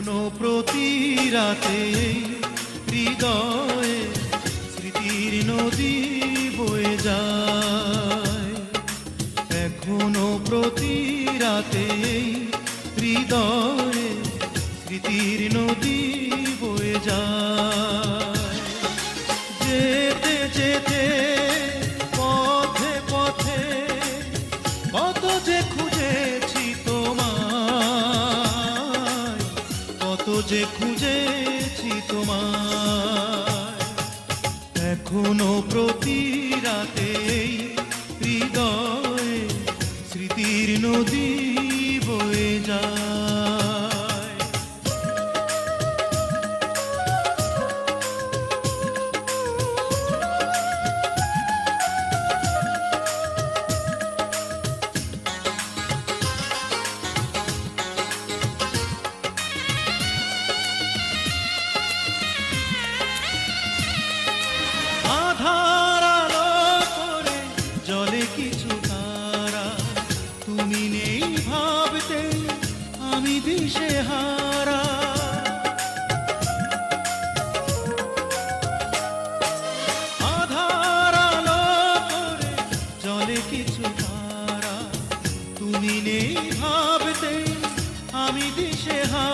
এখনও প্রতি রাতে হৃদয়ে স্মৃতির নদী বয়ে যায়। এখনও প্রতি রাতে হৃদয়ে স্মৃতির নদী বয়ে যায়। যে খুঁজেছি তোমার এখনও প্রতি রাতে হৃদয়ে স্মৃতির নদী বয়ে যায়। কিছু তারা তুমি নেই ভাবতে, আমি দিশে হারা। আধার কিছু তুমি নেই ভাবতে, আমি দিশে হারা।